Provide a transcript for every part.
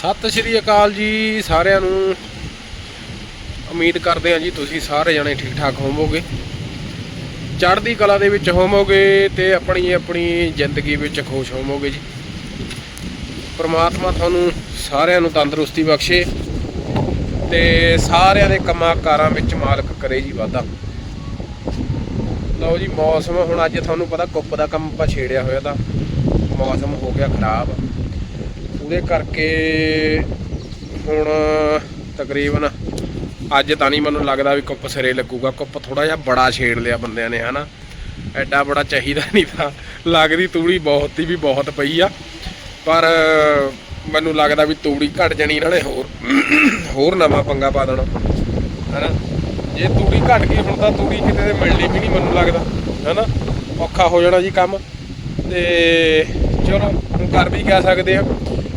ਸਤਿ ਸ਼੍ਰੀ ਅਕਾਲ ਜੀ ਸਾਰਿਆਂ ਨੂੰ। ਉਮੀਦ ਕਰਦੇ ਹਾਂ ਜੀ ਤੁਸੀਂ ਸਾਰੇ ਜਣੇ ਠੀਕ ਠਾਕ ਹੋਵੋਗੇ। ਚੜ੍ਹਦੀ ਕਲਾ ਦੇ ਵਿੱਚ ਹੋਵੋਗੇ ਤੇ ਆਪਣੀ ਆਪਣੀ ਜ਼ਿੰਦਗੀ ਵਿੱਚ ਖੁਸ਼ ਹੋਵੋਗੇ ਜੀ। ਪਰਮਾਤਮਾ ਤੁਹਾਨੂੰ ਸਾਰਿਆਂ ਨੂੰ ਤੰਦਰੁਸਤੀ ਬਖਸ਼ੇ ਤੇ ਸਾਰਿਆਂ ਦੇ ਕੰਮਾਂ ਕਾਰਾਂ ਵਿੱਚ ਮਾਲਕ ਕਰੇ ਜੀ ਵਾਧਾ। ਲਓ ਜੀ ਮੌਸਮ, ਹੁਣ ਅੱਜ ਤੁਹਾਨੂੰ ਪਤਾ ਕੁੱਪ ਦਾ ਕੰਮ ਆਪਾਂ ਛੇੜਿਆ ਹੋਇਆ ਤਾਂ ਮੌਸਮ ਹੋ ਗਿਆ ਖਰਾਬ। ਉਹਦੇ ਕਰਕੇ ਹੁਣ ਤਕਰੀਬਨ ਅੱਜ ਤਾਂ ਨਹੀਂ ਮੈਨੂੰ ਲੱਗਦਾ ਵੀ ਕੁੱਪ ਸਿਰੇ ਲੱਗੂਗਾ। ਕੁੱਪ ਥੋੜਾ ਜਿਹਾ ਬੜਾ ਛੇੜ ਲਿਆ ਬੰਦਿਆਂ ਨੇ, ਹਨਾ? ਐਡਾ ਬੜਾ ਚਾਹੀਦਾ ਨਹੀਂ ਤਾਂ। ਲੱਗਦੀ ਤੂੜੀ ਬਹੁਤ ਹੀ ਵੀ ਬਹੁਤ ਪਈ ਆ। ਪਰ ਮੈਨੂੰ ਲੱਗਦਾ ਵੀ ਤੂੜੀ ਘਟ ਜਾਣੀ ਇਹਨਾਂ ਨੇ ਹੋਰ ਹੋਰ ਨਵਾਂ ਪੰਗਾ ਪਾ ਦੇਣਾ, ਹਨਾ? ਜੇ ਤੂੜੀ ਘਟ ਗਈ ਹੁਣ ਤਾਂ ਤੂੜੀ ਕਿਤੇ ਤੇ ਮਿਲਣੀ ਵੀ ਨਹੀਂ ਮੈਨੂੰ ਲੱਗਦਾ, ਹਨਾ? ਔਖਾ ਹੋ ਜਾਣਾ ਜੀ ਕੰਮ। ਤੇ ਚਲੋ, ਹੁਣ ਕਰ ਵੀ ਕਹਿ ਸਕਦੇ ਆ।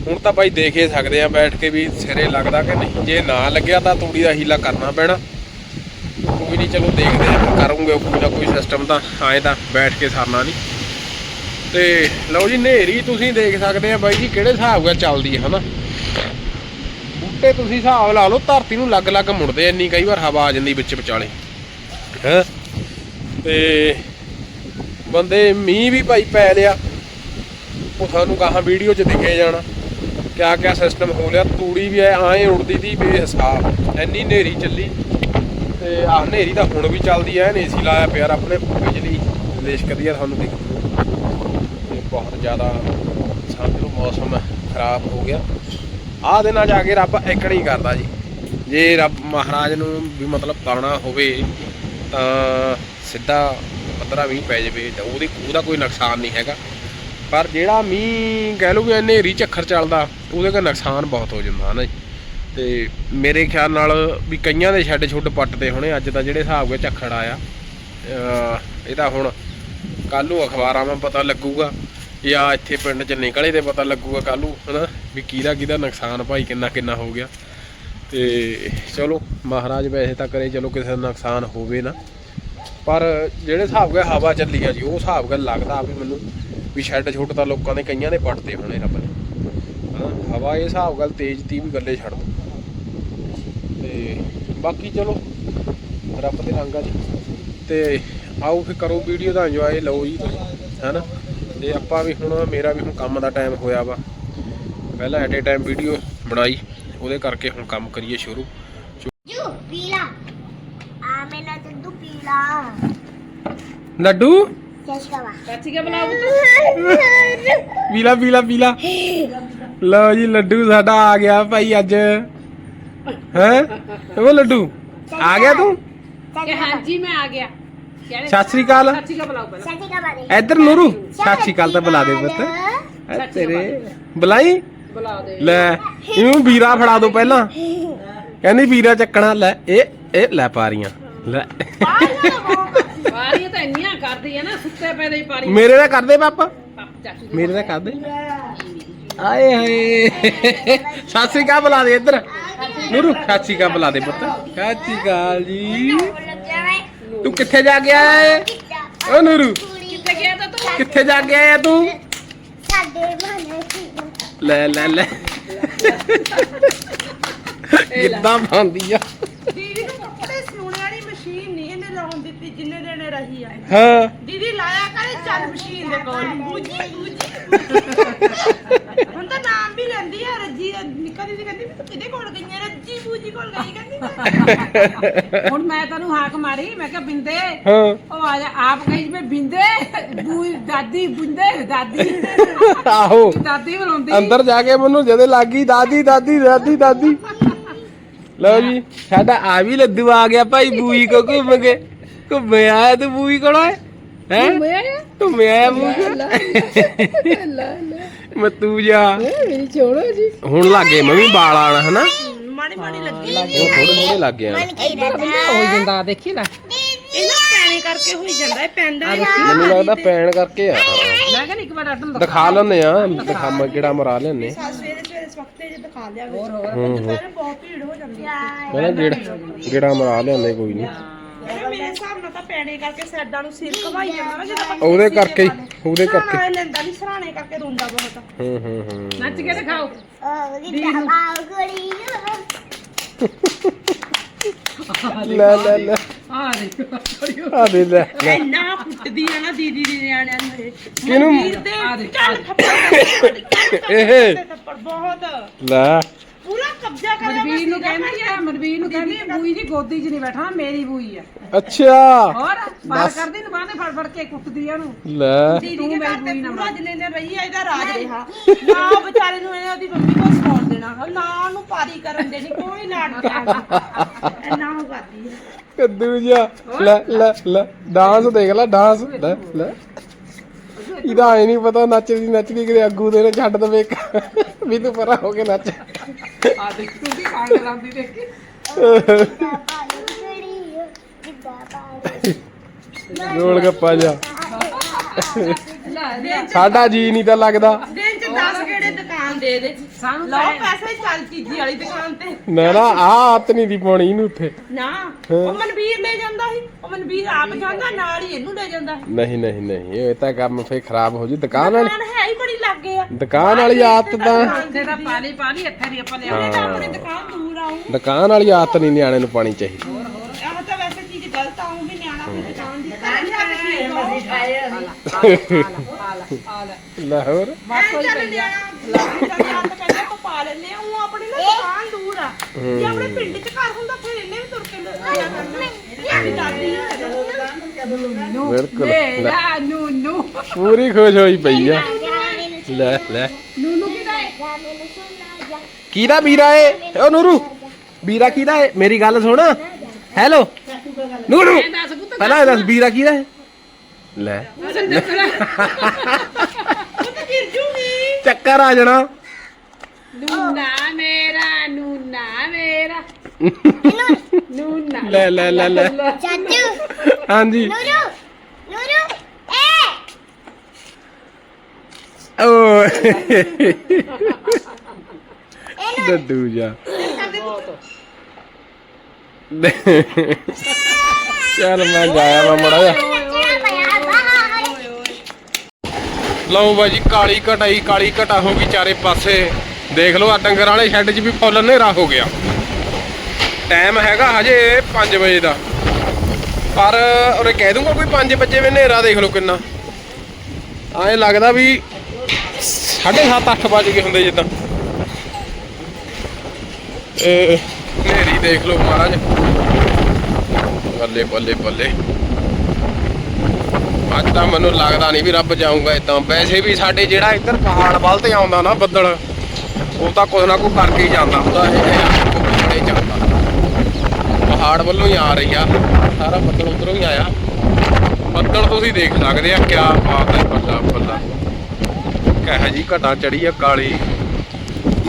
ਹੁਣ ਤਾਂ ਬਾਈ ਦੇਖ ਹੀ ਸਕਦੇ ਆ ਬੈਠ ਕੇ ਵੀ ਸਿਰੇ ਲੱਗਦਾ ਕਿ ਨਹੀਂ। ਜੇ ਨਾ ਲੱਗਿਆ ਤਾਂ ਤੂੜੀ ਦਾ ਹੀਲਾ ਕਰਨਾ ਪੈਣਾ। ਕੋਈ ਨਹੀਂ, ਚਲੋ ਦੇਖਦੇ ਆ, ਕਰੂੰਗੇ ਕੋਈ ਨਾ ਕੋਈ ਸਿਸਟਮ ਤਾਂ, ਆਏ ਤਾਂ ਬੈਠ ਕੇ ਸਰਨਾ ਨਹੀਂ। ਤੇ ਲਓ ਜੀ ਨੇਰੀ ਤੁਸੀਂ ਦੇਖ ਸਕਦੇ ਆ ਬਾਈ ਜੀ, ਕਿਹੜੇ ਹਿਸਾਬ ਨਾਲ ਚੱਲਦੀ ਹੈ ਹਨਾ? ਬੂਟੇ ਤੁਸੀਂ ਹਿਸਾਬ ਲਾ ਲਓ, ਧਰਤੀ ਨੂੰ ਲੱਗ-ਲੱਗ ਮੁੜਦੇ ਇੰਨੀ ਕਈ ਵਾਰ ਹਵਾ ਆ ਜਾਂਦੀ ਵਿੱਚ ਵਿਚਾਲੇ। ਹੈ? ਤੇ ਬੰਦੇ ਮੀਂਹ ਵੀ ਭਾਈ ਪੈ ਲਿਆ। ਉਹ ਤੁਹਾਨੂੰ ਕਹਾਂ ਵੀਡੀਓ 'ਚ ਦਿਖੇ ਜਾਣਾ। ਕਿਆ ਕਿਆ ਸਿਸਟਮ ਹੋ ਲਿਆ ਤੂੜੀ ਵੀ ਐ, ਐਂ ਉੜਦੀ ਦੀ ਬੇਹਿਸਾਬ ਇੰਨੀ ਹਨੇਰੀ ਚੱਲੀ। ਤੇ ਆਹ ਹਨੇਰੀ ਤਾਂ ਹੁਣ ਵੀ ਚੱਲਦੀ ਐ ਏਸੀ ਲਾਇਆ ਪਿਆ ਆਪਣੇ ਬਿਜਲੀ ਲਿਸ਼ਕਦੀ ਆ ਤੁਹਾਨੂੰ ਦਿਖ ਤੇ ਬਹੁਤ ਜ਼ਿਆਦਾ ਸਮਝ ਲਓ ਮੌਸਮ ਖਰਾਬ ਹੋ ਗਿਆ। ਆਹ ਦਿਨਾਂ ਜਾ ਕੇ ਰੱਬ ਇੱਕ ਨਹੀਂ ਕਰਦਾ ਜੀ। ਜੇ ਰੱਬ ਮਹਾਰਾਜ ਨੂੰ ਵੀ ਮਤਲਬ ਪਾਉਣਾ ਹੋਵੇ, ਤਾਂ ਸਿੱਧਾ ਪੱਧਰਾ ਵੀ ਪੈ ਜਾਵੇ ਤਾਂ ਉਹਦੀ ਉਹਦਾ ਕੋਈ ਨੁਕਸਾਨ ਨਹੀਂ ਹੈਗਾ। ਪਰ ਜਿਹੜਾ ਮੀਂਹ ਕਹਿ ਲਓ ਵੀ ਹਨੇਰੀ ਝੱਖਰ ਚੱਲਦਾ, ਉਹਦੇ ਦਾ ਨੁਕਸਾਨ ਬਹੁਤ ਹੋ ਜਾਂਦਾ ਹਨਾ ਜੀ। ਤੇ ਮੇਰੇ ਖਿਆਲ ਨਾਲ ਵੀ ਕਈਆਂ ਦੇ ਛੱਡ ਛੁੱਡ ਪੱਟਦੇ ਹੋਣੇ, ਅੱਜ ਤਾਂ ਜਿਹੜੇ ਹਿਸਾਬ ਨਾਲ ਝੱਖੜ ਆਇਆ। ਇਹ ਤਾਂ ਹੁਣ ਕੱਲ ਨੂੰ ਅਖਬਾਰਾਂ 'ਮਾ ਪਤਾ ਲੱਗੂਗਾ, ਜਾਂ ਇੱਥੇ ਪਿੰਡ 'ਚ ਨਿਕਲੇ ਤੇ ਪਤਾ ਲੱਗੂਗਾ ਕੱਲ ਨੂੰ, ਹਨਾ, ਵੀ ਕਿਹਦਾ ਕਿਹਦਾ ਨੁਕਸਾਨ ਭਾਈ ਕਿੰਨਾ ਕਿੰਨਾ ਹੋ ਗਿਆ। ਤੇ ਚਲੋ, ਮਹਾਰਾਜ ਵੈਸੇ ਤਾਂ ਕਰੇ, ਚਲੋ ਕਿਸੇ ਦਾ ਨੁਕਸਾਨ ਹੋਵੇ ਨਾ। ਪਰ ਜਿਹੜੇ ਹਿਸਾਬ ਨਾਲ ਹਵਾ ਚੱਲੀ ਆ ਜੀ, ਉਹ ਹਿਸਾਬ ਨਾਲ ਲੱਗਦਾ ਵੀ ਮੈਨੂੰ ਵੀ ਛੱਡ ਛੁੱਟ ਤਾਂ ਲੋਕਾਂ ਦੇ ਕਈਆਂ ਦੇ ਪੱਟਦੇ ਹੋਣੇ ਰੱਬ ਨੇ। ਹਵਾ ਇਹ ਹਿਸਾਬ ਨਾਲ ਤੇਜ਼ ਤੀ ਵੀ ਗੱਲੇ ਛੱਡ ਦੋ। ਤੇ ਬਾਕੀ ਚਲੋ ਰੱਬ ਦੇ ਰੰਗ ਆ ਜੀ। ਤੇ ਆਓ ਫਿਰ ਕਰੋ ਵੀਡੀਓ ਦਾ ਇੰਜੋਏ ਲਓ ਜੀ ਹੈਨਾ? ਤੇ ਆਪਾਂ ਵੀ ਹੁਣ ਮੇਰਾ ਵੀ ਹੁਣ ਕੰਮ ਦਾ ਟਾਈਮ ਹੋਇਆ ਵਾ। ਪਹਿਲਾਂ ਐਟ ਏ ਟਾਈਮ ਵੀਡੀਓ ਬਣਾਈ ਉਹਦੇ ਕਰਕੇ ਹੁਣ ਕੰਮ ਕਰੀਏ ਸ਼ੁਰੂ। ਜੂ ਪੀਲਾ ਆ ਮੇਰਾ ਦੁੱਧ ਪੀਲਾ ਲੱਡੂ? ਚਾਚੀ ਕੇ ਬੁਲਾਓ ਪੀਲਾ ਪੀਲਾ ਪੀਲਾ ਲਓ ਜੀ ਲੱਡੂ ਸਾਡਾ ਆ ਗਿਆ ਭਾਈ ਅੱਜ। ਹੈ? ਉਹ ਲੱਡੂ? ਆ ਗਿਆ ਤੂੰ? ਕਿ ਹਾਂਜੀ ਮੈਂ ਆ ਗਿਆ। ਸਤਿ ਸ੍ਰੀ ਅਕਾਲ। ਚਾਚੀ ਕੇ ਬੁਲਾਓ ਪਹਿਲਾਂ? ਚਸ਼ਕਾ ਬਾਰੇ ਇੱਧਰ ਨੂਰੂ ਸਤਿ ਸ੍ਰੀ ਅਕਾਲ ਤਾਂ ਬੁਲਾ ਦੇ ਪੁੱਤ। ਐ ਤੇਰੇ ਬੁਲਾਈ? ਬੁਲਾ ਦੇ। ਲੈ ਇਹਨੂੰ ਵੀਰਾ ਫੜਾ ਦੋ ਪਹਿਲਾਂ। ਕਹਿੰਦੀ ਵੀਰਾ ਚੱਕਣਾ ਲੈ ਇਹ ਇਹ ਲੈ ਪਾਰੀਆਂ ਲੈ। ਵਾਰੀਆਂ ਤਾਂ ਇੰਨੀਆਂ ਕਰਦੀ ਆ ਨਾ ਸੁੱਤੇ ਪਏ ਦੇ ਹੀ ਪਾਰੀ ਮੇਰੇ ਦਾ ਕਰਦੇ ਪਾਪਾ। ਪਾਪ ਚਾਚੂ ਦੇ ਮੇਰੇ ਦਾ ਕਰਦੇ। ਆਏ ਹਾਏ। ਸਤਿ ਸ੍ਰੀ ਅਕਾਲ ਬੁਲਾ ਦੇ ਇੱਧਰ। ਨੂਰੂ ਸਤਿ ਸ੍ਰੀ ਅਕਾਲ ਬੁਲਾ ਦੇ ਪੁੱਤ। ਸਤਿ ਸ੍ਰੀ ਅਕਾਲ ਜੀ। ਤੂੰ ਕਿੱਥੇ ਜਾ ਕੇ ਆਇਆ ਏ? ਓ ਨੂਰੂ। ਕਿੱਥੇ ਗਿਆ ਤਾਂ ਤੂੰ? ਕਿੱਥੇ ਜਾ ਕੇ ਆਇਆ ਤੂੰ? ਸਾਡੇ ਬਣੇ ਸੀ ਲੈ ਲੈ ਲੈ। ਕਿੱਦਾਂ ਪਾਉਂਦੀ ਆ ਦੀਦੀ ਨੂੰ ਕੱਪੜੇ ਸਿਉਣੇ ਵਾਲੀ ਮਸ਼ੀਨ ਨਹੀਂ ਦਿੱਤੀ ਜਿੰਨੇ ਦਿਨ ਰਹੀ ਆ। ਹਾਂ। ਦੀਦੀ ਲਾਇਆ ਕਰੇ ਚੱਲ ਮਸ਼ੀਨ ਦੇ ਕੋਲ। ਬੂਜੀ ਬੂਜੀ। ਹੁਣ ਤਾਂ ਨਾਮ ਵੀ ਲੈਂਦੀ ਆ ਰੱਜੀ ਨਿੱਕਾ ਦੀਦੀ ਕਹਿੰਦੀ ਵੀ ਤੂੰ ਕਿਹਦੇ ਕੋਲ ਗਈ ਆ? ਰੱਜੀ ਬੂਜੀ ਕੋਲ ਗਈ ਕਹਿੰਦੀ ਮੈਂ। ਹੁਣ ਮੈਂ ਤੈਨੂੰ ਹਾਕ ਮਾਰੀ ਮੈਂ ਕਿਹਾ ਬਿੰਦੇ ਹਾਂ। ਉਹ ਆ ਜਾ ਆਪ ਕਹੀ ਮੈਂ ਬਿੰਦੇ ਬੂ ਦਾਦੀ ਬਿੰਦੇ ਦਾਦੀ। ਆਹੋ। ਦਾਦੀ ਬੁਲਾਉਂਦੀ। ਅੰਦਰ ਜਾ ਕੇ ਮੈਨੂੰ ਜਦੇ ਲੱਗੀ ਦਾਦੀ ਦਾਦੀ ਦਾਦੀ ਦਾਦੀ। ਲਓ ਜੀ ਸਾਡਾ ਆ ਵੀ ਲੱਦੂ ਆ ਗਿਆ ਭਾਈ ਬੂਈ ਕੋ ਘੁੰਮ ਕੇ ਘੁੰਮ ਆਇਆ ਤੂੰ ਬੂਈ ਕੋਲ ਹੈ? ਹੈ ਘੁੰਮ ਆਇਆ ਬੂਈ ਮੈਂ ਤੂੰ ਜਾ। ਮੇਰੀ ਛੋੜੋ ਜੀ। ਹੁਣ ਲੱਗੇ ਮੈਂ ਵੀ ਵਾਲ ਆਣਾ ਹਨਾ? ਮਾੜੀ ਮਾੜੀ ਲੱਗੀ ਉਹ ਥੋੜੇ ਥੋੜੇ ਲੱਗ ਗਿਆ ਕੀ ਰਹਿੰਦਾ ਹੋ ਜਾਂਦਾ ਦੇਖੀ ਲੈ। ਇਹ ਨਾ ਪੈਣੇ ਕਰਕੇ ਹੋਈ ਜਾਂਦਾ ਇਹ ਪੈਂਦਾ ਨੀ। ਮੈਨੂੰ ਲੱਗਦਾ ਪੈਣ ਕਰਕੇ ਆ। ਮੈਂ ਕਹਿੰਦਾ ਇੱਕ ਵਾਰ ਦਿਖਾ। ਲੈਂਦੇ ਆ ਦਿਖਾਵਾਂ ਕਿਹੜਾ ਮਰਾ ਲੈਂਦੇ। ਸਵੇਰੇ ਸਵੇਰੇ ਸਵਖਤੇ ਜੇ ਦਿਖਾ ਲਿਆ ਹੋਰ ਹੋਰ। ਹੂੰ ਹੂੰ। ਦੁਪਹਿਰੇ ਬਹੁਤ ਭੀੜ ਹੋ ਜਾਂਦੀ ਆ। ਮੈਂ ਨਾ ਗੇੜਾ ਗੇੜਾ ਮਰਾ ਲਿਆਉਂਦੇ ਕੋਈ ਨਹੀਂ ਮੇਰੇ ਹਿਸਾਬ ਨਾਲ ਤਾਂ ਪੈਣੇ ਕਰਕੇ ਸਾਈਡਾਂ ਨੂੰ ਸਿਰ ਘਵਾਈ ਜਾਂਦਾ ਨਾ ਜਦੋਂ ਆਪਾਂ ਉਹਦੇ ਕਰਕੇ ਹੀ। ਉਹਦੇ ਕਰਕੇ। ਇਹ ਲੈਂਦਾ ਨਹੀਂ ਸਰਾਣੇ ਕਰਕੇ ਰੋਂਦਾ ਬਹੁਤ। ਹੂੰ ਹੂੰ ਹੂੰ। ਨੱਚ ਕੇ ਦਿਖਾਓ। ਉਹ ਗਿੱਟਾ ਪਾਉ ਕੁੜੀ ਲੈ ਲੈ ਲੈ। ਆ ਦੇਖੋ ਆ ਦੇ ਲੈ ਲੈ। ਇੰਨਾ ਕੁੱਟਦੀ ਆ ਨਾ ਦੀਦੀ ਦੇ ਨਿਆਣਿਆਂ ਨੂੰ ਇਹ। ਕਿਹਨੂੰ? ਮਨਵੀਰ ਦੇ। ਆ ਦੇ, ਚੱਲ ਥੱਪੜ। ਇਹ। ਥੱਪੜ ਬਹੁਤ। ਲੈ। ਕਬਜ਼ਾ ਕਰਿਆ ਮਨਵੀਰ ਨੂੰ ਮਸੀਹ ਦਾ ਕਹਿੰਦੀ ਆ। ਮਨਵੀਰ ਨੂੰ ਕਹਿੰਦੀ ਆ, ਬੂਈ ਦੀ ਗੋਦੀ 'ਚ ਨਹੀਂ ਬੈਠਾ ਮੇਰੀ ਬੂਈ ਆ। ਅੱਛਾ। ਹੋਰ ਬਾਹਰ ਬਸ। ਕਰਦੀ ਨੂੰ ਬਾਹਨੇ ਫੜ ਫੜ ਕੇ ਕੁੱਟਦੀ ਆ ਉਹਨੂੰ। ਲੈ। ਦੀਦੀ ਤੂੰ ਦੇ ਮੇਰੀ ਘਰ ਤੇ ਬੂਈ ਨਾ ਪੂਰਾ ਬਣ। ਜਿੰਨੇ ਦਿਨ ਰਹੀ ਆ ਇਹਦਾ ਰਾਜ ਰਿਹਾ। ਨਾ ਉਹ ਵਿਚਾਰੇ ਨੂੰ ਇਹਨੇ ਉਹਦੀ ਮੰਮੀ ਕੋਲ ਸੌਣ ਦੇਣਾ ਨਾ ਉਹਨੂੰ ਪਾਰੀ ਕਰਨ ਦੇਣੀ ਕੋਈ ਲਾਡ ਪਿਆਰ ਨਹੀਂ। ਇੰਨਾ ਉਹ ਕਰਦੀ ਹੈ ਕੱਦੂ ਜਿਹਾ। ਲੈ ਲੈ ਲੈ। ਡਾਂਸ ਦੇਖ ਲੈ ਡਾਂਸ। ਲੈ ਲੈ। ਇਹਦਾ ਐ ਨਹੀਂ ਪਤਾ ਨੱਚਦੀ ਨੱਚ ਕੇ ਕਿਤੇ ਅੱਗੂ ਦੇ ਨੇ ਛੱਡ ਦਵੇ। ਇੱਕ। ਵੀ ਤੂੰ ਪਰਾਂ ਹੋ ਕੇ ਨੱਚ। ਆ ਦੇਖ ਤੂੰ ਵੀ ਲਾਉਂਦੀ ਦੇਖੀ ਗੱਪਾ ਜਾ ਲੈ ਸਾਡਾ ਜੀ ਨਹੀਂ ਤਾਂ ਲੱਗਦਾ। ਦਿਨ ਚ 10 ਗੇੜੇ ਦੁਕਾਨ ਦੇ ਦੇ। ਸਾਨੂੰ ਲਓ ਪੈਸੇ ਚੱਲ ਚੀਜ਼ੀ ਵਾਲੀ ਦੁਕਾਨ ਤੇ। ਨਾ ਨਾ ਆ ਆਤ ਨਹੀਂ ਦੀ ਪਾਉਣੀ ਇਹਨੂੰ ਉੱਥੇ। ਨਾ ਉਹ ਮਨਵੀਰ ਲੈ ਜਾਂਦਾ ਸੀ। ਉਹ ਮਨਵੀਰ ਆਪ ਜਾਂਦਾ ਨਾਲ ਹੀ ਇਹਨੂੰ ਲੈ ਜਾਂਦਾ ਸੀ। ਨਹੀਂ ਨਹੀਂ ਨਹੀਂ ਇਹ ਤਾਂ ਕੰਮ ਫੇਰ ਖਰਾਬ ਹੋ ਜੂ। ਦੁਕਾਨ ਵਾਲੀ ਦੁਕਾਨ ਹੈ ਹੀ ਬੜੀ ਲੱਗੇ ਆ। ਦੁਕਾਨ ਵਾਲੀ ਆਦਤ ਤਾਂ ਇੱਥੇ ਤਾਂ ਪਾਣੀ ਪਾਣੀ ਇੱਥੇ ਦੀ ਆਪਾਂ ਇਹ ਲਿਆਉਣੇ ਤਾਂ ਆਪਣੀ ਦੁਕਾਨ ਦੂਰ ਆਉਂ ਦੁਕਾਨ ਵਾਲੀ ਆਦਤ ਨਹੀਂ ਨਿਆਣੇ ਨੂੰ ਪਾਣੀ ਚਾਹੀਦੀ ਆਹ ਤਾਂ ਵੈਸੇ ਚੀਜ਼ ਗਲਤ ਆਉਂ ਵੀ ਨਿਆਣਾ ਆਪਣੀ ਦੁਕਾਨ ਦੀ ਘਰ ਲਿਆ ਕੇ ਚੀਜ਼ ਦੋ ਪਈ ਆ ਨਿਆਣਾ ਲੱਗ ਜਾਂਦਾ ਕਹਿੰਦੇ ਆਪਾਂ ਪਾ ਲੈਨੇ ਆ ਉਹ ਆਪਣੀ ਨਾ ਦੁਕਾਨ ਦੂਰ ਆ ਜੇ ਆਪਣੇ ਪਿੰਡ 'ਚ ਘਰ ਹੁੰਦਾ ਫਿਰ ਇਹਨੇ ਵੀ ਤੁਰ ਕੇ ਲਿਆ ਕਰਨਾ ਇਹਦੀ ਦਾਦੀ ਬਿਲਕੁਲ। ਮੇਰਾ ਨੂੰ ਨੂੰ ਪੂਰੀ ਖੁਸ਼ ਹੋਈ ਪਈ ਆ। ਲੈ ਲੈ। ਨੂੰ ਨੂੰ ਕਿਹਦਾ ਵੀਰਾ ਏ? ਓ ਨੂਰੂ, ਵੀਰਾ ਕਿਹਦਾ ਏ? ਮੇਰੀ ਗੱਲ ਸੁਣ। ਹੈਲੋ। ਨੂਰੂ ਮੈਂ ਦੱਸ ਪਹਿਲਾਂ ਇਹ ਦੱਸ, ਵੀਰਾ ਕਿਹਦਾ ਏ? ਲੈ। ਉਹ ਤਾਂ ਗਿਰ ਜੂਗੀ ਚੱਕਰ ਆ ਜਾਣਾ। ਨੂਨਾ ਮੇਰਾ ਨੂਨਾ ਮੇਰਾ। ਨੂਨਾ। ਲੈ ਲੈ ਲੈ ਲੈ। ਚਾਚੂ। ਹਾਂਜੀ। ਨੂਰੂ ਨੂਰੂ ਏ। ਓ ਡੱਡੂ ਜਾ। ਚੱਲ ਮੈਂ ਜਾਇਆ ਮੈਂ ਮੜਾ ਜਾ ਨੱਚਣਾ ਪਿਆ ਬਾਹਰ ਲਓ ਬਾਜੀ ਕਾਲੀ ਘਟਾਈ ਕਾਲੀ ਘਟਾ ਹੋ ਗਈ ਚਾਰੇ ਪਾਸੇ। ਦੇਖ ਲਓ ਆ ਡੰਗਰ ਵਾਲੇ ਸ਼ੈੱਡ 'ਚ ਵੀ ਫੁੱਲ ਹਨੇਰਾ ਹੋ ਗਿਆ। ਟਾਈਮ ਹੈਗਾ ਹਜੇ 5 ਵਜੇ ਦਾ। ਪਰ ਉਹਨੇ ਕਹਿ ਦੂੰਗਾ ਕੋਈ 5 ਵਜੇ ਵੀ ਹਨੇਰਾ, ਦੇਖ ਲਓ ਕਿੰਨਾ। ਐਂ ਲੱਗਦਾ ਵੀ 7:30 8 ਵਜ ਗਏ ਹੁੰਦੇ ਜਿੱਦਾਂ। ਇਹ ਹਨੇਰੀ ਦੇਖ ਲਓ ਮਹਾਰਾਜ। ਬੱਲੇ ਬੱਲੇ ਬੱਲੇ। ਅੱਜ ਤਾਂ ਮੈਨੂੰ ਲੱਗਦਾ ਨਹੀਂ ਵੀ ਰੱਬ ਜਾਊਗਾ ਇਦਾਂ ਵੈਸੇ ਵੀ ਸਾਡੇ ਜਿਹੜਾ ਇੱਧਰ ਪਹਾੜ ਵੱਲ ਤੇ ਆਉਂਦਾ ਨਾ ਬੱਦਲ, ਉਹ ਤਾਂ ਕੁਛ ਨਾ ਕੁਛ ਕਰਕੇ ਹੀ ਜਾਂਦਾ। ਹੁੰਦਾ ਇਹ ਜਾਂਦਾ। ਪਹਾੜ ਵੱਲੋਂ ਹੀ ਆ ਰਹੀ ਆ। ਸਾਰਾ ਬੱਦਲ ਉਧਰੋਂ ਹੀ ਆਇਆ। ਬੱਦਲ ਤੁਸੀਂ ਦੇਖ ਸਕਦੇ ਆ, ਕਿਆ ਬਾਤ ਹੈ, ਬੱਲਾ ਬੱਲਾ। ਕਹੇ ਜੀ ਘਟਾ ਚੜੀ ਆ, ਕਾਲੀ।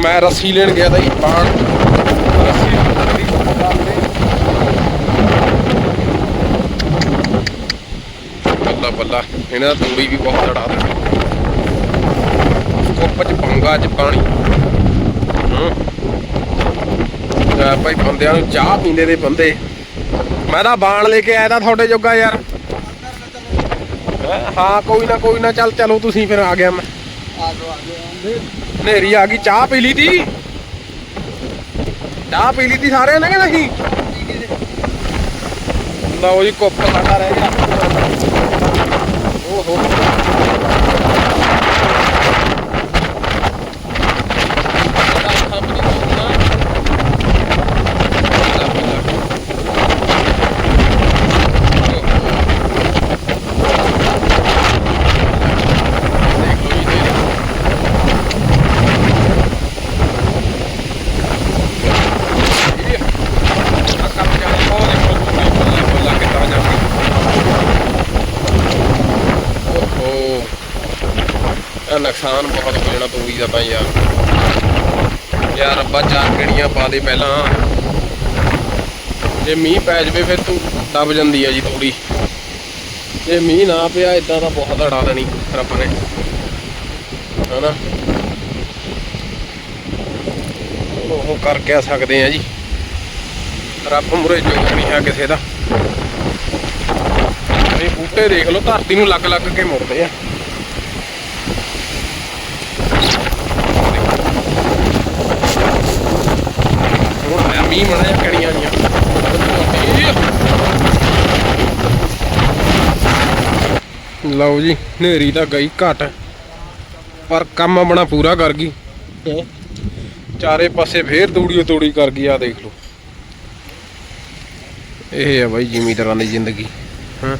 ਮੈਂ ਰੱਸੀ ਲੈਣ ਗਿਆ ਤਾਂ ਜੀ, ਪਾਣ ਰੱਸੀ ਲੱਗਦੀ ਬੱਲਾ ਬੱਲਾ ਇਹਨਾਂ ਦਾ ਤੂੜੀ ਵੀ ਬਹੁਤ ਲੜਾ ਦੇ ਕੁੱਪ ਚ ਪੰਗਾ ਚ ਪਾਣੀ। ਹੂੰ। ਭਾਈ ਬੰਦਿਆਂ ਨੂੰ ਚਾਹ ਪੀਂਦੇ ਦੇ ਬੰਦੇ। ਮੈਂ ਤਾਂ ਬਾਣ ਲੈ ਕੇ ਆਇਆ ਤਾਂ ਤੁਹਾਡੇ ਜੋਗਾ ਯਾਰ। ਹਾਂ? ਕੋਈ ਨਾ ਕੋਈ ਨਾ, ਚੱਲ, ਚਲੋ ਤੁਸੀਂ ਫਿਰ ਆ ਗਿਆ ਮੈਂ। ਹਨੇਰੀ ਆ ਗਈ, ਚਾਹ ਪੀ ਲਈ ਤੀ? ਚਾਹ ਪੀ ਲਈ ਤੀ ਸਾਰਿਆਂ ਨੇ ਕਿ ਨਹੀਂ? ਲਓ ਜੀ, ਕੁੱਪ ਸਾਡਾ ਰਹਿ ਗਿਆ। ਓਹੋ ਇਹ ਨੁਕਸਾਨ ਬਹੁਤ ਹੋ ਜਾਣਾ ਤੂੜੀ ਦਾ ਤਾਂ ਯਾਰ। ਯਾਰ ਰੱਬਾ ਚਾਰ ਕਿਹੜੀਆਂ ਪਾ ਦੇ ਪਹਿਲਾਂ। ਜੇ ਮੀਂਹ ਪੈ ਜਵੇ ਫਿਰ ਤੂੰ ਦੱਬ ਜਾਂਦੀ ਆ ਜੀ ਤੂੜੀ। ਜੇ ਮੀਂਹ ਨਾ ਪਿਆ ਇਦਾਂ ਤਾਂ ਬਹੁਤ ਅੜਾ ਦੇਣੀ ਰੱਬ ਨੇ। ਹਨਾ? ਉਹ ਕਰ ਕਹਿ ਸਕਦੇ ਆ ਜੀ। ਰੱਬ ਮੁਰੇ ਜੋਗ ਨਹੀਂ ਹੈ ਕਿਸੇ ਦਾ। ਇਹ ਬੂਟੇ ਦੇਖ ਲਓ, ਧਰਤੀ ਨੂੰ ਲੱਗ ਲੱਗ ਕੇ ਮੁੜਦੇ ਆ ਹੁਣ ਆਇਆ ਮੀਂਹ ਮਣਾ ਜਾਂ ਕਣੀਆਂ ਲਓ ਜੀ ਹਨੇਰੀ ਤਾਂ ਗਈ ਘਟ ਪਰ ਕੰਮ ਆਪਣਾ ਪੂਰਾ ਕਰ ਗਈ। ਚਾਰੇ ਪਾਸੇ ਫੇਰ ਤੂੜੀਓ ਤੂੜੀ ਕਰ ਗਈ ਆ ਦੇਖ ਲਓ। ਇਹ ਆ ਬਾਈ ਜ਼ਿਮੀਂਦਾਰਾਂ ਦੀ ਜ਼ਿੰਦਗੀ। ਹਾਂ।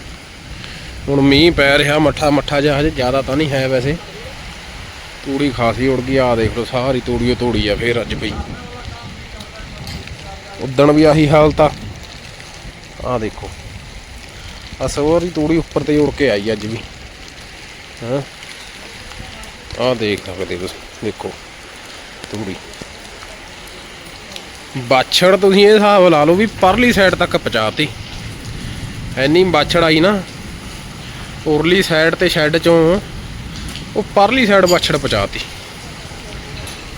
ਹੁਣ ਮੀਂਹ ਪੈ ਰਿਹਾ ਮੱਠਾ ਮੱਠਾ ਜਿਹਾ ਹਜੇ ਜ਼ਿਆਦਾ ਤਾਂ ਨਹੀਂ ਹੈ ਵੈਸੇ। ਤੂੜੀ ਖਾਸੀ ਉੜ ਗਈ ਆ ਦੇਖ ਲਓ ਸਾਰੀ ਤੂੜੀਓ ਤੂੜੀ ਆ ਫੇਰ ਅੱਜ ਪਈ। ਉਦਣ ਵੀ ਆਹੀ ਹਾਲਤ ਆ ਆ ਦੇਖੋ। ਆ ਸਾਰੀ ਤੂੜੀ ਉੱਪਰ ਤੇ ਉੜ ਕੇ ਆਈ ਅੱਜ ਵੀ। ਹਾਂ? ਆ ਦੇਖ ਸਕਦੇ ਤੁਸੀਂ, ਦੇਖੋ ਤੂੜੀ। ਬਾਛੜ ਤੁਸੀਂ ਇਹ ਹਿਸਾਬ ਲਾ ਲਓ ਵੀ ਪਰਲੀ ਸਾਈਡ ਤੱਕ ਪਹੁੰਚਾਤੀ। ਐਨੀ ਬਾਛੜ ਆਈ ਨਾ, ਉਰਲੀ ਸਾਈਡ ਤੇ ਸ਼ੈੱਡ ਚੋਂ ਉਹ ਪਰਲੀ ਸਾਈਡ ਬਾਛੜ ਪਹੁੰਚਾਤੀ।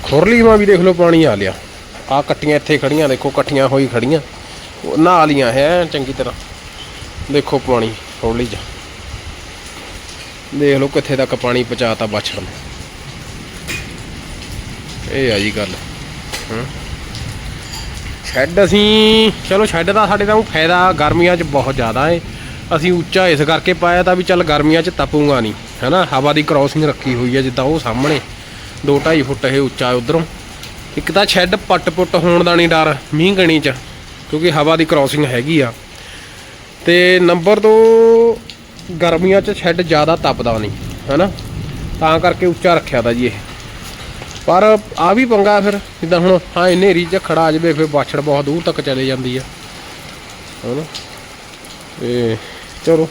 ਖੁਰਲੀ ਮਾਂ ਵੀ ਦੇਖ ਲਓ ਪਾਣੀ ਆ ਲਿਆ। ਆ ਕੱਟੀਆਂ ਇੱਥੇ ਖੜੀਆਂ, ਦੇਖੋ ਇਕੱਠੀਆਂ ਹੋਈ ਖੜੀਆਂ। ਉਹ ਨਹਾ ਲੀਆਂ ਹੈ ਚੰਗੀ ਤਰ੍ਹਾਂ। ਦੇਖੋ ਪਾਣੀ, ਹੌਲੀ ਚ ਦੇਖ ਲਓ ਕਿੱਥੇ ਤੱਕ ਪਾਣੀ ਪਹੁੰਚਾਤਾ ਬਾਛੜ ਨੇ। ਇਹ ਆ ਜੀ ਗੱਲ। ਸ਼ੈੱਡ ਅਸੀਂ, ਚਲੋ ਸ਼ੈੱਡ ਦਾ ਸਾਡੇ ਤਾਂ ਊਂ ਫਾਇਦਾ ਗਰਮੀਆਂ 'ਚ ਬਹੁਤ ਜ਼ਿਆਦਾ ਏ। ਅਸੀਂ ਉੱਚਾ ਇਸ ਕਰਕੇ ਪਾਇਆ ਤਾਂ ਵੀ ਚੱਲ ਗਰਮੀਆਂ 'ਚ ਤਪੂਗਾ ਨਹੀਂ, ਹੈਨਾ? ਹਵਾ ਦੀ ਕ੍ਰੋਸਿੰਗ ਰੱਖੀ ਹੋਈ ਹੈ ਜਿੱਦਾਂ ਉਹ ਸਾਹਮਣੇ। 2.5 ਫੁੱਟ ਇਹ ਉੱਚਾ ਉਧਰੋਂ। ਇੱਕ ਤਾਂ ਸ਼ੈੱਡ ਪੱਟ-ਪੁੱਟ ਹੋਣ ਦਾ ਨਹੀਂ ਡਰ, ਮੀਂਹ ਗਣੀ 'ਚ, ਕਿਉਂਕਿ ਹਵਾ ਦੀ ਕ੍ਰੋਸਿੰਗ ਹੈਗੀ ਆ। ਤੇ ਨੰਬਰ 2 ਗਰਮੀਆਂ 'ਚ ਸ਼ੈੱਡ ਜ਼ਿਆਦਾ ਤਪਦਾ ਨਹੀਂ, ਹੈਨਾ? ਤਾਂ ਕਰਕੇ ਉੱਚਾ ਰੱਖਿਆ ਦਾ ਜੀ ਇਹ। ਪਰ ਆ ਵੀ ਪੰਗਾ ਫਿਰ, ਜਿੱਦਾਂ ਹੁਣ ਹਾਂ ਹਨੇਰੀ 'ਚ ਖੜਾ ਆ ਜਾਵੇ, ਫਿਰ ਬਾਛੜ ਬਹੁਤ ਦੂਰ ਤੱਕ ਚਲੇ ਜਾਂਦੀ ਆ। ਹਨਾ? ਤੇ ਚਲੋ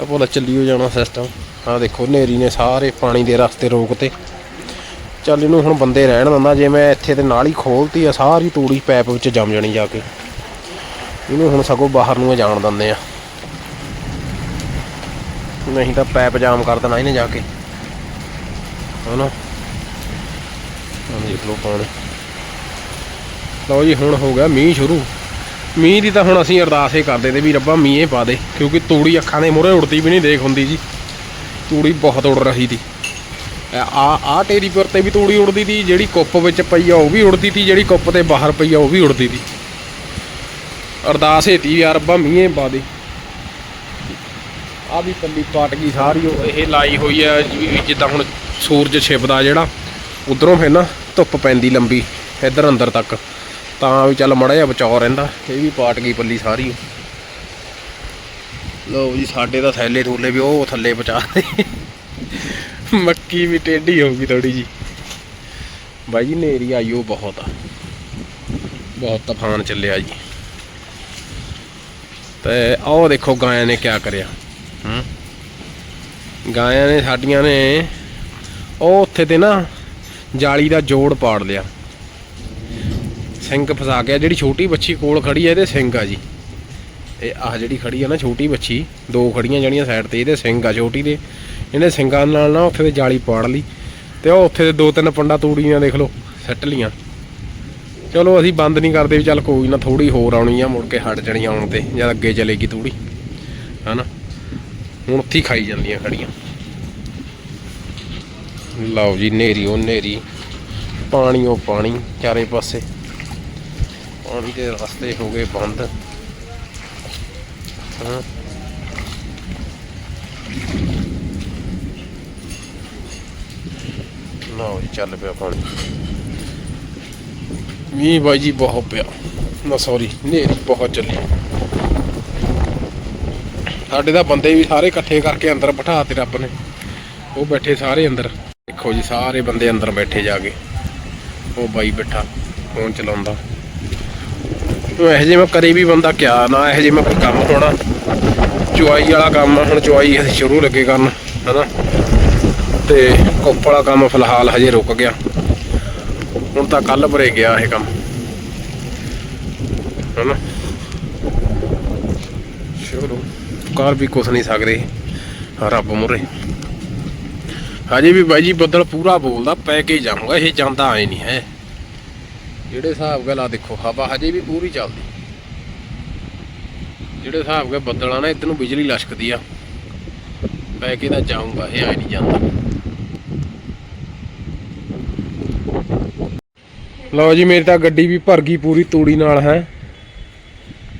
ਆਪਣਾ ਚੱਲੀ ਹੋ ਜਾਣਾ ਸਿਸਟਮ ਆ ਦੇਖੋ, ਹਨੇਰੀ ਨੇ ਸਾਰੇ ਪਾਣੀ ਦੇ ਰਸਤੇ ਰੋਕਤੇ। ਚੱਲ ਇਹਨੂੰ ਹੁਣ ਬੰਦੇ ਰਹਿਣ ਦਿੰਦਾ, ਜੇ ਮੈਂ ਇੱਥੇ ਤੇ ਨਾਲ ਹੀ ਖੋਲਤੀ ਆ, ਸਾਰੀ ਤੂੜੀ ਪੈਪ ਵਿੱਚ ਜੰਮ ਜਾਣੀ ਜਾ ਕੇ। ਇਹਨੂੰ ਹੁਣ ਸਗੋਂ ਬਾਹਰ ਨੂੰ ਜਾਣ ਦਿੰਦੇ ਆ। ਨਹੀਂ ਤਾਂ ਪੈਪ ਜਾਮ ਕਰ ਦੇਣਾ ਇਹਨੇ ਜਾ ਕੇ। ਹਨਾ? ਦੇਖ ਲਓ ਪਾਣੀ। ਲਓ ਜੀ, ਹੁਣ ਹੋ ਗਿਆ ਮੀਂਹ ਸ਼ੁਰੂ। ਮੀਂਹ ਦੀ ਤਾਂ ਹੁਣ ਅਸੀਂ ਅਰਦਾਸ ਹੀ ਕਰਦੇ ਤੇ ਵੀ ਰੱਬਾ ਮੀਂਹ ਇਹ ਪਾ ਦੇ, ਕਿਉਂਕਿ ਤੂੜੀ ਅੱਖਾਂ ਦੇ ਮੂਹਰੇ ਉੜਦੀ ਵੀ ਨਹੀਂ, ਦੇਖ ਹੁੰਦੀ ਜੀ। ਤੂੜੀ ਬਹੁਤ ਉੜ ਰਹੀ ਦੀ ਆ ਆ ਟੇਰੀ ਪਰ ਤੇ ਵੀ ਤੂੜੀ ਉੜਦੀ ਦੀ ਜਿਹੜੀ ਕੁੱਪ ਵਿੱਚ ਪਈ ਆ, ਉਹ ਵੀ ਉੜਦੀ ਤੀ, ਜਿਹੜੀ ਕੁੱਪ ਤੇ ਬਾਹਰ ਪਈ ਆ, ਉਹ ਵੀ ਉੜਦੀ ਤੀ। ਅਰਦਾਸ ਹੈਤੀ ਯਾਰ ਰੱਬਾ ਮੀਂਹ ਪਾ ਦੇ। ਆ ਵੀ ਪੱਲੀ ਪਾਟ ਗਈ ਸਾਰੀ, ਉਹ ਇਹ ਲਾਈ ਹੋਈ ਆ ਜਿੱਦਾਂ ਹੁਣ ਸੂਰਜ ਛਿਪਦਾ ਜਿਹੜਾ, ਉਧਰੋਂ ਫਿਰ ਨਾ ਧੁੱਪ ਪੈਂਦੀ ਲੰਬੀ, ਇੱਧਰ ਅੰਦਰ ਤੱਕ। ਤਾਂ ਵੀ ਚੱਲ ਮੜਾ ਜਿਹਾ ਬਚਾਓ ਰਹਿੰਦਾ, ਇਹ ਵੀ ਪਾਟ ਗਈ ਪੱਲੀ ਸਾਰੀ। ਲੋ ਜੀ, ਸਾਡੇ ਤਾਂ ਥੈਲੇ ਥੂਲੇ ਵੀ ਉਹ ਥੱਲੇ ਬਚਾ ਦੇ। ਮੱਕੀ ਵੀ ਟੇਢੀ ਹੋ ਗਈ ਥੋੜੀ ਜੀ ਬਾਈ ਜੀ, ਨੇਰੀ ਆਈ ਉਹ ਬਹੁਤ ਆ। ਬਹੁਤ ਤੂਫਾਨ ਚੱਲਿਆ ਜੀ। ਤੇ ਆਹ ਦੇਖੋ ਗਾਇਆਂ ਨੇ ਕਿਆ ਕਰਿਆ। ਹੂੰ। ਗਾਇਆਂ ਨੇ, ਸਾਡੀਆਂ ਨੇ ਉਹ ਉੱਥੇ ਤੇ ਨਾ ਜਾਲੀ ਦਾ ਜੋੜ ਪਾੜ ਲਿਆ। ਸਿੰਘ ਫਸਾ ਗਿਆ ਜਿਹੜੀ ਛੋਟੀ ਬੱਚੀ ਕੋਲ ਖੜੀ ਹੈ ਇਹਦੇ ਸਿੰਘ ਆ ਜੀ। ਇਹ ਆਹ ਜਿਹੜੀ ਖੜੀ ਆ ਨਾ ਛੋਟੀ ਬੱਚੀ ਦੋ ਖੜੀਆਂ ਜਿਹੜੀਆਂ ਸਾਈਡ ਤੇ, ਇਹਦੇ ਸਿੰਘ ਆ ਛੋਟੀ ਦੇ। ਇਹਨੇ ਸਿੰਘਾਂ ਨਾਲ ਨਾ ਉੱਥੇ ਦੇ ਜਾਲੀ ਪਾੜ ਲਈ ਤੇ ਉਹ ਉੱਥੇ ਦੇ ਦੋ ਤਿੰਨ ਪੰਡਾ ਤੂੜੀਆਂ ਦੇਖ ਲਓ, ਸੱਟ ਲੀਆਂ ਚਲੋ ਅਸੀਂ ਬੰਦ ਨਹੀਂ ਕਰਦੇ ਵੀ ਚੱਲ ਕੋਈ ਨਾ ਥੋੜੀ ਹੋਰ ਆਉਣੀ ਆ, ਮੁੜ ਕੇ ਹਟ ਜਾਣੀ ਆਉਣ ਤੇ ਜਦ ਅੱਗੇ ਚਲੇਗੀ ਤੂੜੀ। ਹਨਾ? ਹੁਣ ਉੱਥੇ ਖਾਈ ਜਾਂਦੀਆਂ ਖੜੀਆਂ। ਲਓ ਜੀ, ਨੇਰੀ, ਉਹ ਨੇਰੀ। ਪਾਣੀ, ਉਹ ਪਾਣੀ, ਚਾਰੇ ਪਾਸੇ। ਪਾਣੀ ਦੇ ਰਸਤੇ ਹੋ ਗਏ ਬੰਦ। ਹਾਂ ਲਓ ਜੀ ਚੱਲ ਪਿਆ ਪਾਣੀ ਮੀਂਹ ਬਾਈ ਜੀ ਬਹੁਤ ਪਿਆ। ਨਾ ਸੌਰੀ ਨੇਰੀ ਬਹੁਤ ਚੱਲੀ। ਸਾਡੇ ਤਾਂ ਬੰਦੇ ਵੀ ਸਾਰੇ ਇਕੱਠੇ ਕਰਕੇ ਅੰਦਰ ਬਿਠਾ ਤੇ ਰੱਬ ਨੇ। ਉਹ ਬੈਠੇ ਸਾਰੇ ਅੰਦਰ। ਦੇਖੋ ਜੀ, ਸਾਰੇ ਬੰਦੇ ਅੰਦਰ ਬੈਠੇ ਜਾ ਕੇ। ਉਹ ਬਾਈ ਬੈਠਾ, ਫੋਨ ਚਲਾਉਂਦਾ। ਉਹ ਇਹੋ ਜਿਹੇ ਮੈਂ ਕਰੇ ਵੀ ਬੰਦਾ ਕਿਆ ਨਾ, ਇਹੋ ਜਿਹੇ ਮੈਂ ਕੋਈ ਕੰਮ ਹੋਣਾ ਚੁਆਈ ਵਾਲਾ ਕੰਮ ਹੁਣ ਚੁਆਈ ਅਸੀਂ ਸ਼ੁਰੂ ਲੱਗੇ ਕਰਨ, ਹਨਾ? ਤੇ ਕੁੱਪ ਵਾਲਾ ਕੰਮ ਫਿਲਹਾਲ ਹਜੇ ਰੁਕ ਗਿਆ। ਹੁਣ ਤਾਂ ਕੱਲ ਭਰੇ ਗਿਆ ਇਹ ਕੰਮ। ਹਨਾ? ਸ਼ੁਰੂ ਕਰ ਵੀ ਕੁਛ ਨਹੀਂ ਸਕਦੇ ਰੱਬ ਮੁਰੇ। ਹਜੇ ਵੀ ਬਾਈ ਜੀ ਬੱਦਲ ਪੂਰਾ ਬੋਲਦਾ, ਪੈ ਕੇ ਹੀ ਜਾਊਗਾ, ਇਹ ਜਾਂਦਾ ਆਏ ਨਹੀਂ ਹੈ। ਜਿਹੜੇ ਹਿਸਾਬ ਗੱਲ ਆ ਦੇਖੋ, ਹਵਾ ਹਜੇ ਵੀ ਪੂਰੀ ਚੱਲਦੀ। ਜਿਹੜੇ ਹਿਸਾਬ ਕੇ ਬੱਦਲ ਆ ਨਾ ਇੱਧਰ ਨੂੰ ਬਿਜਲੀ ਲਸ਼ਕਦੀ ਆ, ਪੈ ਕੇ ਤਾਂ ਜਾਊਂਗਾ, ਇਹ ਆਏ ਨਹੀਂ ਜਾਂਦਾ। ਲਓ ਜੀ, ਮੇਰੀ ਤਾਂ ਗੱਡੀ ਵੀ ਭਰ ਗਈ ਪੂਰੀ ਤੂੜੀ ਨਾਲ, ਹੈ।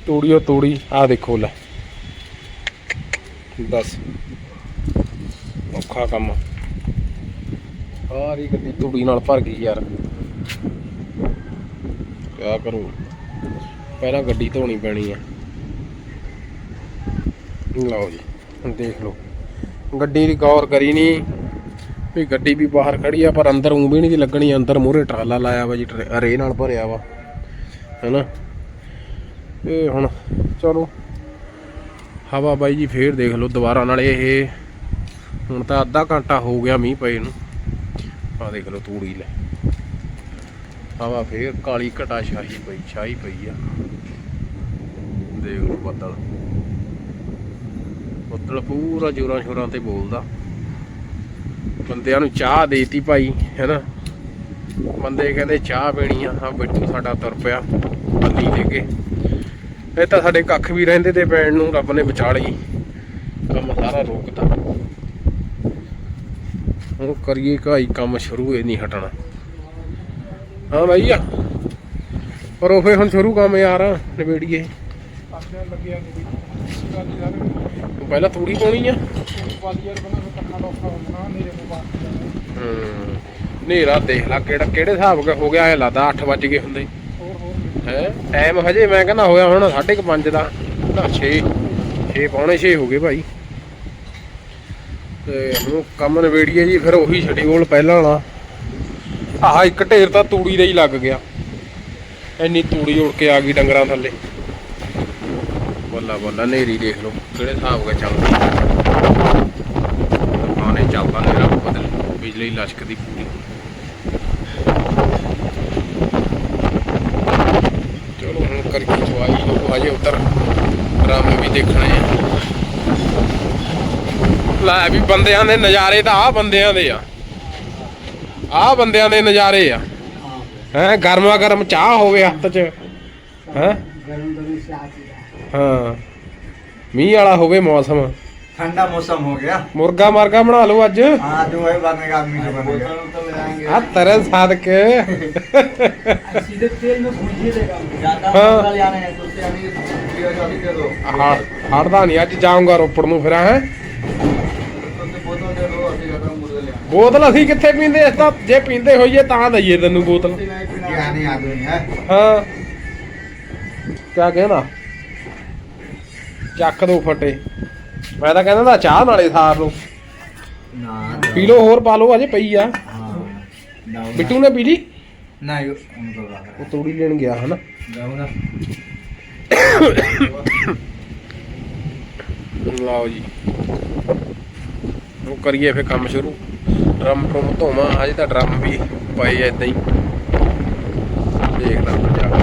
ਤੂੜੀ ਉਹ ਤੂੜੀ ਆ ਦੇਖੋ, ਲੈ। ਬਸ ਔਖਾ ਕੰਮ। ਸਾਰੀ ਗੱਡੀ ਤੂੜੀ ਨਾਲ ਭਰ ਗਈ ਯਾਰ। ਕਿਆ ਕਰੂੰ? ਪਹਿਲਾਂ ਗੱਡੀ ਧੋਣੀ ਪੈਣੀ ਆ। ਲਓ ਜੀ ਦੇਖ ਲਓ। ਗੱਡੀ ਦੀ ਗੌਰ ਕਰੀ ਨਹੀਂ ਵੀ ਗੱਡੀ ਵੀ ਬਾਹਰ ਖੜੀ ਆ, ਪਰ ਅੰਦਰ ਉਂ ਵੀ ਨਹੀਂ ਦੀ ਲੱਗਣੀ, ਅੰਦਰ ਮੂਹਰੇ ਟਰਾਲਾ ਲਾਇਆ ਵਾ ਜੀ, ਟਰੇ- ਰੇ ਨਾਲ ਭਰਿਆ ਵਾ। ਹੈਨਾ? ਇਹ ਹੁਣ ਚਲੋ, ਹਵਾ ਬਾਈ ਜੀ ਫੇਰ ਦੇਖ ਲਓ ਦੁਬਾਰਾ ਨਾਲੇ ਇਹ ਹੁਣ ਤਾਂ ਅੱਧਾ ਘੰਟਾ ਹੋ ਗਿਆ ਮੀਂਹ ਪਏ ਨੂੰ। ਆ ਦੇਖ ਲਓ ਤੂੜੀ ਲੈ। ਹਵਾ ਫੇਰ ਕਾਲੀ ਘਟਾ ਛਾਈ ਪਈ ਛਾਈ ਪਈ ਆ। ਦੇਖ ਲਓ ਬੱਦਲ। ਬੱਦਲ ਪੂਰਾ ਜੋਰਾਂ ਸ਼ੋਰਾਂ ਤੇ ਬੋਲਦਾ। ਬੰਦਿਆਂ ਨੂੰ ਚਾਹ ਦੇਤੀ ਭਾਈ ਹੈਨਾ? ਬੰਦੇ ਕਹਿੰਦੇ ਚਾਹ ਪੀਣੀ ਆ ਹਾਂ ਬਿੱਟੂ ਸਾਡਾ ਤੁਰ ਪਿਆ ਬੰਨੀ ਲੈ ਕੇ ਇਹ ਤਾਂ ਸਾਡੇ ਕੱਖ ਵੀ ਰਹਿੰਦੇ ਤੇ ਪੈਣ ਨੂੰ ਰੱਬ ਨੇ ਬਚਾ ਲਈ ਕੰਮ ਸਾਰਾ ਰੋਕਤਾ। ਹੁਣ ਕਰੀਏ ਕਾਈ ਕੰਮ ਸ਼ੁਰੂ ਇਹ ਨਹੀਂ ਹਟਣਾ। ਹਾਂ ਭਾਈ ਆ। ਪਰ ਉਹ ਫੇ ਹੁਣ ਸ਼ੁਰੂ ਕੰਮ ਯਾਰ ਨਵੇੜੀਏ ਪਹਿਲਾਂ ਤੂੜੀ ਪਾਉਣੀ ਆ। ਹੂੰ ਨੇਰਾ ਦੇਖ ਲਾ ਕਿਹੜਾ ਕਿਹੜੇ ਹਿਸਾਬ ਹੋ ਗਿਆ ਐ ਲੱਗਦਾ 8 ਵੱਜ ਗਏ ਹੁੰਦੇ। ਹੈ ਟਾਈਮ ਹਜੇ ਮੈਂ ਕਹਿੰਦਾ ਹੋਇਆ ਹੁਣ 5:30 ਦਾ ਨਾ 6 6 ਪੌਣੇ 6 ਹੋ ਗਏ ਭਾਈ। ਤੇ ਹੁਣ ਕੰਮ ਨਵੇੜੀਏ ਜੀ ਫਿਰ ਉਹੀ ਸ਼ਡਿਊਲ ਪਹਿਲਾਂ ਵਾਲਾ। ਆਹ ਇੱਕ ਢੇਰ ਤਾਂ ਤੂੜੀ ਦਾ ਹੀ ਲੱਗ ਗਿਆ। ਇੰਨੀ ਤੂੜੀ ਉੜ ਕੇ ਆ ਗਈ ਡੰਗਰਾਂ ਥੱਲੇ। ਬੱਲਾ ਬੱਲਾ ਨੇਰੀ ਦੇਖ ਲਓ ਕਿਹੜੇ ਹਿਸਾਬ ਦਾ ਚੱਲਦੀ। ਨੇਰਾ ਬਦਲ ਬਿਜਲੀ ਲਸ਼ਕਦੀ ਪੂਰੀ। ਚਲੋ ਹੁਣ ਕਰਕੇ ਚਵਾਈ ਉਹ ਅਜੇ ਉੱਤਰ ਡਰਾਮੇ ਵੀ ਦੇਖਣੇ ਆ। ਲੈ ਵੀ ਬੰਦਿਆਂ ਦੇ ਨਜ਼ਾਰੇ ਤਾਂ ਆ ਬੰਦਿਆਂ ਦੇ ਆ। ਆ ਬੰਦਿਆਂ ਦੇ ਨਜ਼ਾਰੇ ਆ। ਹੈ ਗਰਮਾ ਗਰਮ ਚਾਹ ਹੋਵੇ ਹੱਥ 'ਚ। ਹੈ? ਹਾਂ। ਮੀਂਹ ਵਾਲਾ ਹੋਵੇ ਮੌਸਮ। ठंडा मौसम हो गया ਮੁਰਗਾ ਮਾਰਗਾ ਬਣਾ ਲਓ ਅੱਜ हाँ जो है बनेगा मीट बनेगा ਆ ਤਰੇ ਸਾਦਕ सीधे तेल में भूंजिएगा ज्यादा हाँ। मसाला ले आना है तो उससे हमें जल्दी दे दो ਹੜਦਾ ਨਹੀਂ ਅੱਜ ਜਾਊਂਗਾ ਰੋਪੜ ਨੂੰ ਫਿਰ ਹੈ तो उससे बोतल दे दो अस्सी का मुर्गे ले आना ਬੋਤਲ ਅਸੀਂ ਕਿੱਥੇ ਪੀਂਦੇ ਇਸ ਤਾਂ ਜੇ ਪੀਂਦੇ ਹੋਈਏ ਤਾਂ ਦਈਏ ਤੈਨੂੰ ਬੋਤਲ ज्ञानी आदमी है ਹਾਂ ਕਿਆ ਕਹਿੰਦਾ ਚੱਕ ਦੋ ਫਟੇ ਮੈਂ ਤਾਂ ਕਹਿੰਦਾ ਤਾਂ ਚਾਹ ਨਾਲੇ ਸਾਰ ਨੂੰ ਨਾ ਪੀ ਲਓ ਹੋਰ ਪਾ ਲਓ ਅਜੇ ਪਈ ਆ। ਬਿੱਟੂ ਨੇ ਪੀ ਲਈ? ਨਾ ਉਹ ਤੋੜੀ ਲੈਣ ਗਿਆ ਹਨਾ? ਜਾਉਣਾ ਜੀ। ਉਹ ਕਰੀਏ ਫੇ ਕੰਮ ਸ਼ੁਰੂ। ਡਰਮ ਟਰਮ ਧੋਵਾਂ ਅੱਜ ਤਾਂ ਡਰਮ ਵੀ ਪਾਏ ਐਦਾਂ ਹੀ। ਦੇਖਦਾ ਪੰਜਾਬ